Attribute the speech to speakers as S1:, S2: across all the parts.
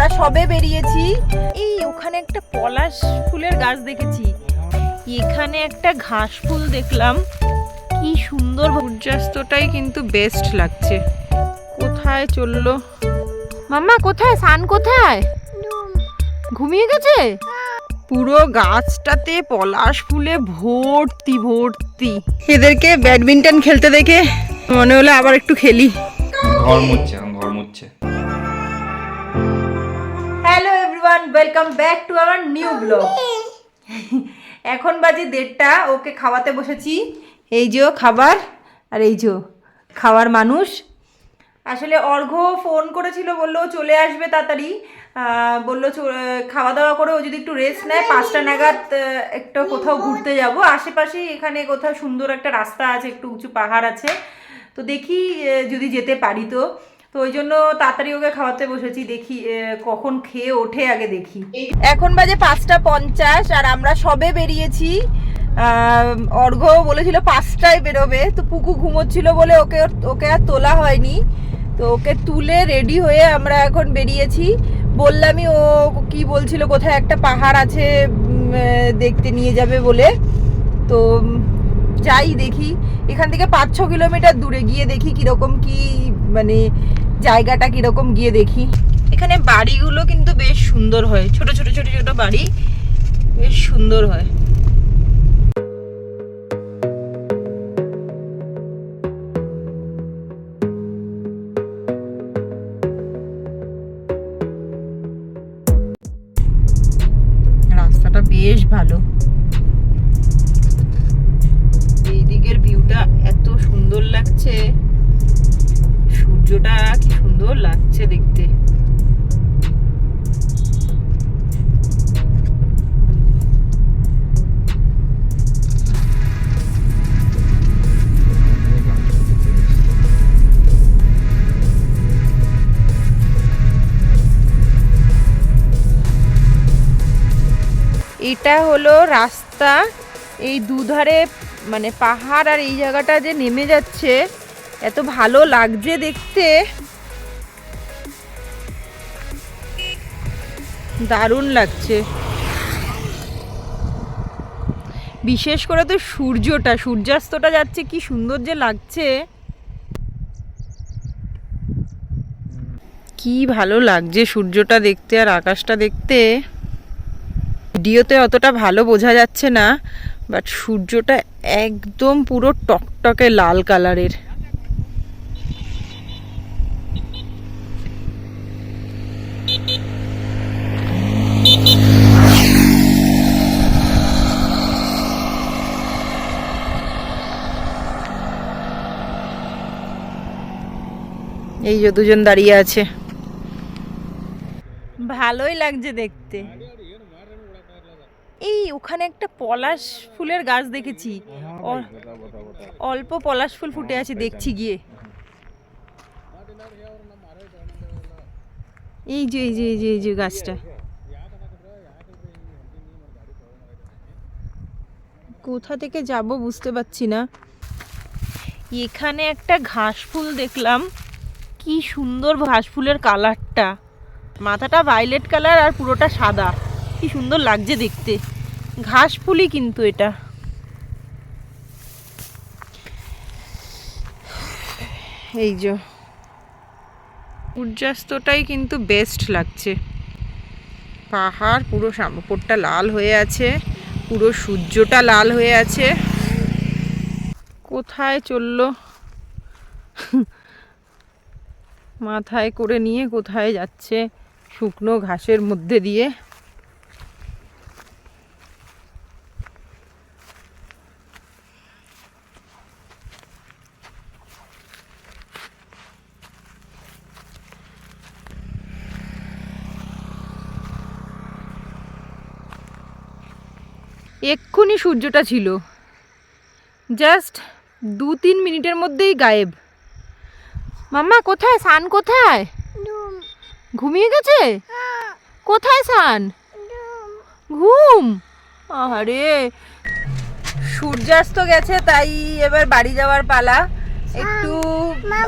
S1: আমরা সবে বেরিয়েছি। এই ওখানে একটা পলাশ ফুলের গাছ দেখেছি। এখানে একটা ঘাস ফুল দেখলাম। কি সুন্দর সূর্যাস্তটাই কিন্তু বেস্ট লাগছে। কোথায় চলল? মাম্মা, কোথায়? সান কোথায়? ঘুমিয়ে গেছে? পুরো গাছটাতে পলাশ ফুলে ভর্তি ভর্তি। এদেরকে ব্যাডমিন্টন খেলতে দেখে মনে হলো আবার একটু খেলি।
S2: ঘর মুচ্ছে
S1: welcome back to our new blog এখন বাজে দেড়টা ওকে খাওয়াতে বসেছি। এই যে খাবার আর এই যে খাওয়ার মানুষ। আসলে অর্ঘ ফোন করেছিল বলল চলে আসবে তাড়াতাড়ি। বলল খাওয়া দাওয়া করে ও যদি একটু রেস্ট নেয় পাঁচটা নাগাদ একটা কোথাও ঘুরতে যাব। আশেপাশেই এখানে কোথাও সুন্দর একটা রাস্তা আছে একটু উঁচু পাহাড় আছে। তো দেখি যদি যেতে পারি তো। তো ওই জন্য তাড়াতাড়ি ওকে খাওয়াতে বসেছি, দেখি কখন খেয়ে ওঠে আগে দেখি। এখন বাজে পাঁচটা পঞ্চাশ আর আমরা সবে বেরিয়েছি। অর্ঘ বলেছিল পাঁচটায় বেরোবে, তো পুকু ঘুমোচ্ছিল বলে ওকে ওকে আর তোলা হয়নি। তো ওকে তুলে রেডি হয়ে আমরা এখন বেরিয়েছি। বললামই ও কি বলছিল, কোথায় একটা পাহাড় আছে দেখতে নিয়ে যাবে বলে। তো যাই দেখি, এখান থেকে পাঁচ ছ কিলোমিটার দূরে গিয়ে দেখি কীরকম কি মানে জায়গাটা কীরকম গিয়ে দেখি। এখানে বাড়িগুলো কিন্তু বেশ সুন্দর হয়। ছোট ছোট ছোট ছোট বাড়ি বেশ সুন্দর হয়। সুন্দর লাগছে দেখতে। এটা হলো রাস্তা, এই দুধারে মানে পাহাড় আর এই জায়গাটা যে নেমে যাচ্ছে, এত ভালো লাগছে দেখতে। দারুণ লাগছে। বিশেষ করে তো সূর্যটা, সূর্যাস্তটা যাচ্ছে কি সুন্দর যে লাগছে। কি ভালো লাগছে সূর্যটা দেখতে আর আকাশটা দেখতে। ভিডিওতে অতটা ভালো বোঝা যাচ্ছে না বাট সূর্যটা একদম পুরো টকটকে লাল কালারের এই যে দুজন দাঁড়িয়ে আছে। ভালোই লাগছে দেখতে। এই ওখানে একটা পলাশ ফুলের গাছ দেখেছি। অল্প পলাশ ফুল ফুটে আছে, দেখছি গিয়ে। এই যে এই যে এই যে এই যে গাছটা। কোথা থেকে যাব বুঝতে পারছি না। এখানে একটা ঘাস ফুল দেখলাম। কি সুন্দর ঘাস ফুলের কালারটা। মাথাটা ভায়োলেট কালার আর পুরোটা সাদা। কি সুন্দর লাগছে দেখতে। ঘাস ফুলই কিন্তু এটা। এই যে। সূর্যাস্তটাই কিন্তু বেস্ট লাগছে। পাহাড় পুরো সাম- উপরটা লাল হয়ে আছে। পুরো সূর্যটা লাল হয়ে আছে। কোথায় চলল? মাথায় করে নিয়ে কোথায় যাচ্ছে শুকনো ঘাসের মধ্যে দিয়ে। এক্ষুনি সূর্যটা ছিল। জাস্ট দু তিন মিনিটের মধ্যেই গায়েব। মাম্মা কোথায়? সান কোথায়? ঘুমিয়ে গেছে? কোথায় সান? ঘুম। আরে সূর্যাস্ত গেছে তাই এবার বাড়ি যাওয়ার পালা। একটু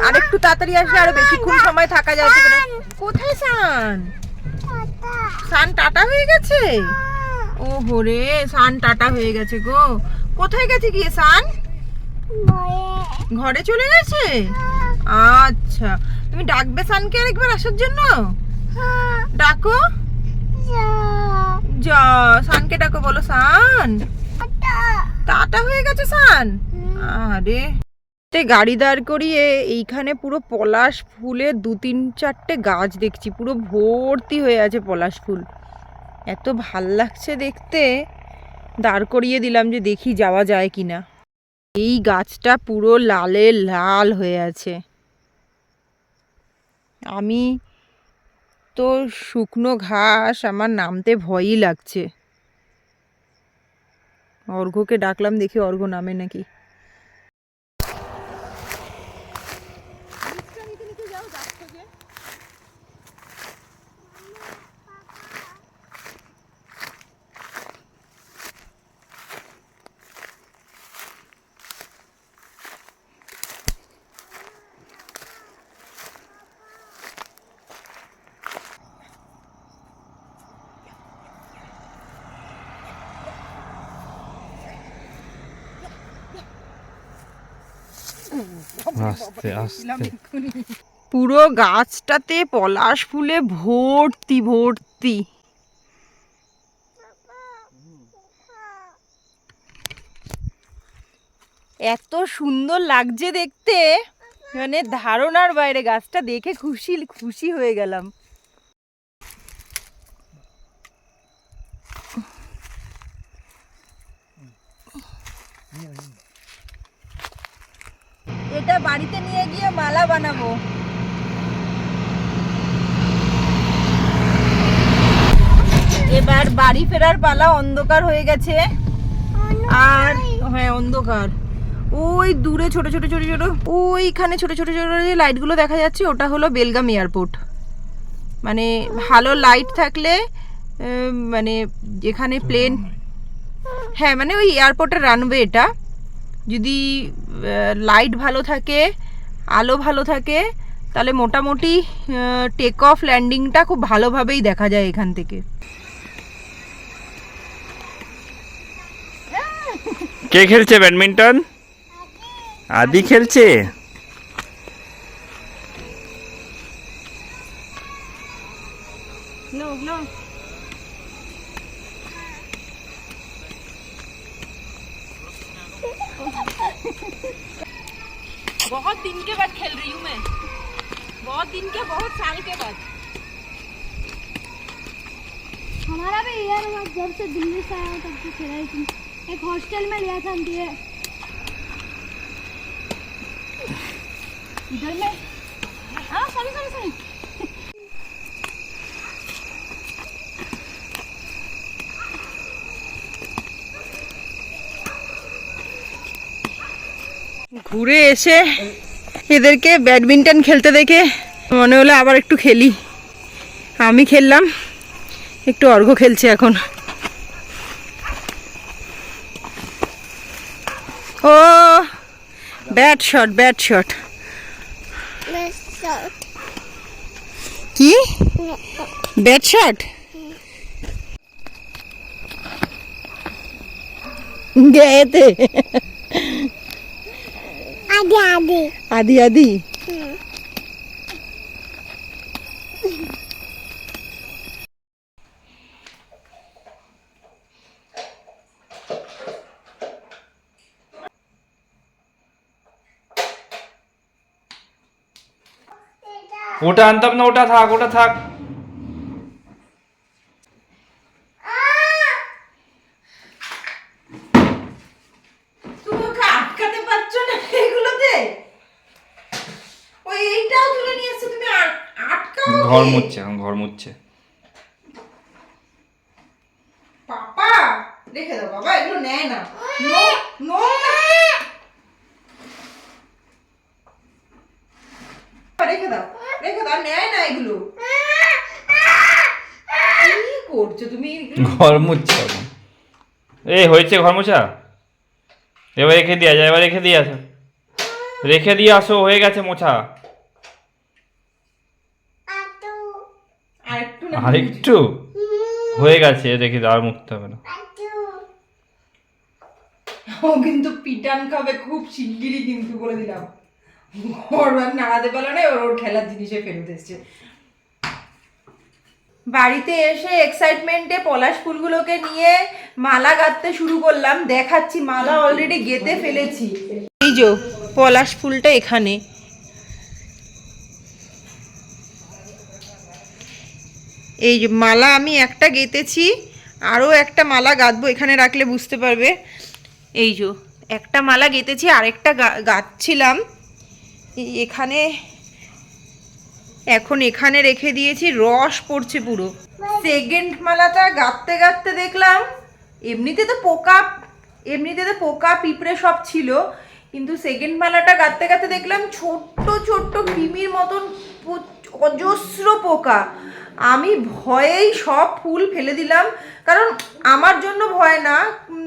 S1: আর একটু তাড়াতাড়ি আসলে আরও বেশিক্ষণ সময় থাকা যাবে কোথায় সান? সান টাটা হয়ে গেছে? ও হোরে সান টাটা হয়ে গেছে গো। কোথায় গেছে গিয়ে সান? ঘরে। চলে গেছে? আচ্ছা। তুমি ডাকবে সানকে আরেকবার আসার জন্য? ডাকো। যা, সানকে ডাকো, বলো সান। টাটা হয়ে গেছে সান? আরে। তে গাড়ি দাঁড় করিয়ে এইখানে পুরো পলাশ ফুলের দু তিন চারটে গাছ দেখছি, পুরো ভর্তি হয়ে আছে পলাশ ফুল। এত ভালো লাগছে দেখতে। দাঁড় করিয়ে দিলাম যে দেখি যাওয়া যায় কিনা। এই গাছটা পুরো লালে লাল হয়ে আছে। আমি তো শুকনো ঘাস আমার নামতে ভয়ই লাগছে। অর্ঘ্যকে ডাকলাম দেখি অর্ঘ্য নামে নাকি।
S2: আস্তে আস্তে।
S1: পুরো গাছটাতে পলাশ ফুলে ভর্তি ভর্তি। এত সুন্দর লাগছে দেখতে। মানে ধারণার বাইরে গাছটা দেখে খুশি খুশি হয়ে গেলাম। এটা বাড়িতে নিয়ে গিয়ে মালা বানাবো। এবার বাড়ি ফেরার পালা অন্ধকার হয়ে গেছে। আর হ্যাঁ অন্ধকার। ওই দূরে ছোট ছোট ছোট ছোট ওইখানে ছোট ছোট ছোট যে লাইটগুলো দেখা যাচ্ছে। ওটা হলো বেলগাম এয়ারপোর্ট। মানে ভালো লাইট থাকলে মানে যেখানে প্লেন হ্যাঁ মানে ওই এয়ারপোর্টের রানওয়ে এটা। যদি লাইট ভালো থাকে, আলো ভালো থাকে, তাহলে মোটামুটি টেক অফ ল্যান্ডিংটা খুব ভালোভাবেই দেখা যায় এখান থেকে।
S2: কে খেলছে ব্যাডমিন্টন? আদি খেলছে?
S1: बहुत दिन के बाद खेल रही हूँ मैं। बहुत दिन के, बहुत साल के बाद।
S3: हमारा भी यार जब से दिल्ली से आया तब से खेला ही तुम। एक हॉस्टल में लिया था हम इधर में। हाँ सॉरी सॉरी सॉरी
S1: ঘুরে এসে এদেরকে ব্যাডমিন্টন খেলতে দেখে মনে হলো আবার একটু খেলি। আমি খেললাম একটু অর্ঘ খেলছে এখন। ও ব্যাট শট ব্যাট শট। কি? Bat shot? गए
S3: আদি আদি।
S1: আদি আদি?
S2: ওটা আনতাম না ওটা থাক ওটা থাক।
S1: এইটাও তুলে নিয়ে এসছো তুমি আট- আটকাও
S2: ঘর। মুছছে এখন ঘর মুছছে।
S1: পাপা রেখে দাও বাবা এগুলো নেয় না। No no. রেখে দাও রেখে দাও নেয় না এগুলো। কি করছ তুমি?
S2: ঘর মুছছে এখন। হয়েছে ঘর মোছা? এবার রেখে দিয়ে যায় এবার রেখে দিয়ে আসো রেখে দিয়ে আসো হয়ে গেছে মোছা।
S1: আর একটু
S2: হয়ে গেছে, দেখি আর মুখতে হবে না
S1: ও কিন্তু পিটান খাবে, খুব শিগগিরই কিন্তু বলে দিলাম। ওর নাড়াতে পারল না ওর ওর খেলার জিনিসে ফেরত এসছে। বাড়িতে এসে এক্সাইটমেন্টে পলাশ ফুলগুলোকে নিয়ে মালা গাঁথতে শুরু করলাম। দেখাচ্ছি, মালা অলরেডি গেঁথে ফেলেছি। এই যে, পলাশ ফুলটা এখানে। এই মালা আমি একটা গেঁথেছি, আরও একটা মালা গাঁথবো, এখানে রাখলে বুঝতে পারবে। এই যে একটা মালা গেঁথেছি, আরেকটা গাঁথছিলাম। এখানে, এখন এখানে রেখে দিয়েছি, রস পড়ছে পুরো। সেকেন্ড মালাটা গাঁথতে গাঁথতে দেখলাম, এমনিতে তো পোকা, এমনিতে তো পোকা পিঁপড়ে সব ছিল, কিন্তু সেকেন্ড মালাটা গাঁথতে গাঁথতে দেখলাম ছোট্ট ছোট্ট কৃমির মতন অজস্র পোকা। আমি ভয়েই সব ফুল ফেলে দিলাম। কারণ আমার জন্য ভয় না।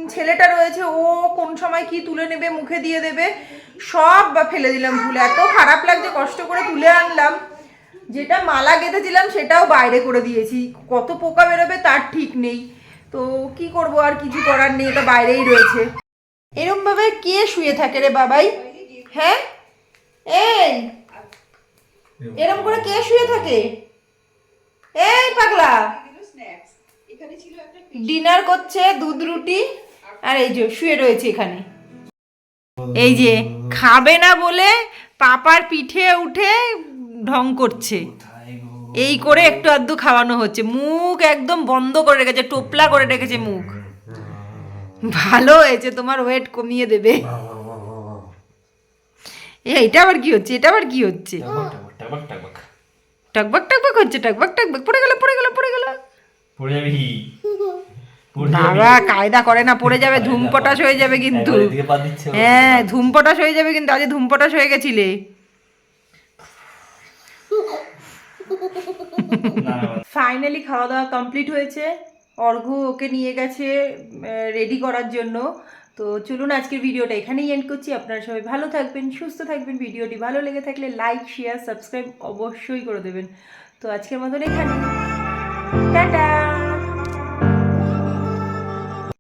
S1: ছেলেটা রয়েছে, ও কোন সময় কি তুলে নেবে, মুখে দিয়ে দেবে, সব বা ফেলে দিলাম ফুল। এত খারাপ লাগছে, কষ্ট করে তুলে আনলাম। যেটা মালা গেঁথেছিলাম, সেটাও বাইরে করে দিয়েছি। কত পোকা বেরোবে, তার ঠিক নেই। তো কি করব, আর কিছু করার নেই, এটা বাইরেই রয়েছে। এরম ভাবে কে শুয়ে থাকে রে বাবাই? হ্যাঁ? এই! এরম করে কে শুয়ে থাকে? এই পাগলা। ডিনার করছে দুধ রুটি আর এই যে শুয়ে রয়েছে এখানে। এই যে খাবে না বলে পাপার পিঠে উঠে ঢং করছে। এই করে একটু আধটু খাওয়ানো হচ্ছে। মুখ একদম বন্ধ করে রেখেছে টোপলা করে রেখেছে মুখ। ভালো হয়েছে তোমার ওয়েট কমিয়ে দেবে। এ, এটা আবার কি হচ্ছে? এটা আবার কি হচ্ছে?
S2: টাকবাক টাকবাক।
S1: টকবক টকবক হচ্ছে টকবক টকবক। পড়ে গেল পড়ে গেল পড়ে গেল।
S2: পড়ে যাবি।
S1: বাবা কায়দা করে না পড়ে যাবে ধুমপটাশ হয়ে যাবে কিন্তু। হ্যাঁ ধুমপটাশ হয়ে যাবে কিন্তু আজ ধুমপটাশ হয়ে গেছিলে। ফাইনালি খাওয়া দাওয়া কমপ্লিট হয়েছে। অর্ঘ ওকে নিয়ে গেছে রেডি করার জন্য। তো চলুন আজকের ভিডিওটা এখানেই এন্ড করছি। আপনারা সবাই ভালো থাকবেন, সুস্থ থাকবেন। ভিডিওটি ভালো লেগে থাকলে লাইক শেয়ার সাবস্ক্রাইব অবশ্যই করে দেবেন। তো আজকের মতন এখানে টাটা!